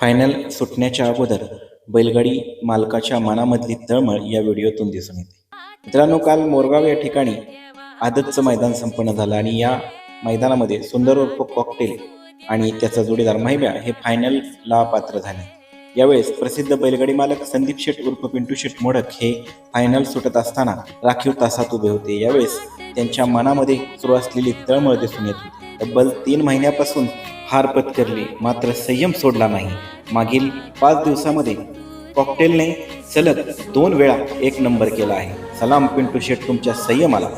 Final सुटण्याच्या अगोदर बैलगाडी मालकाच्या मनामधली तळमळ या व्हिडिओतून दिसून येते. मित्रांनो काल मोरगाव या ठिकाणी आदतचं मैदान संपन्न झालं आणि या मैदानामध्ये सुंदर उर्फ कॉकटेल आणि त्याचा जोडीदार माहिब्या हे फायनलला पात्र झाले. यावेळेस प्रसिद्ध बैलगाडी मालक संदीप शेठ उर्फ पिंटू शेठ मोडक हे फायनल सुटत असताना राखीव तासात उभे होते. यावेळेस त्यांच्या मनामध्ये सुरू असलेली तळमळ दिसून येत होती. तब्बल तीन महिन्यापासून हार पत्करली मात्र संयम सोडला नाही. मागील पाच दिवसामध्ये कॉकटेलने सलग दोन वेळा एक नंबर केला आहे. सलाम पिंटू शेट तुमच्या संयमाला.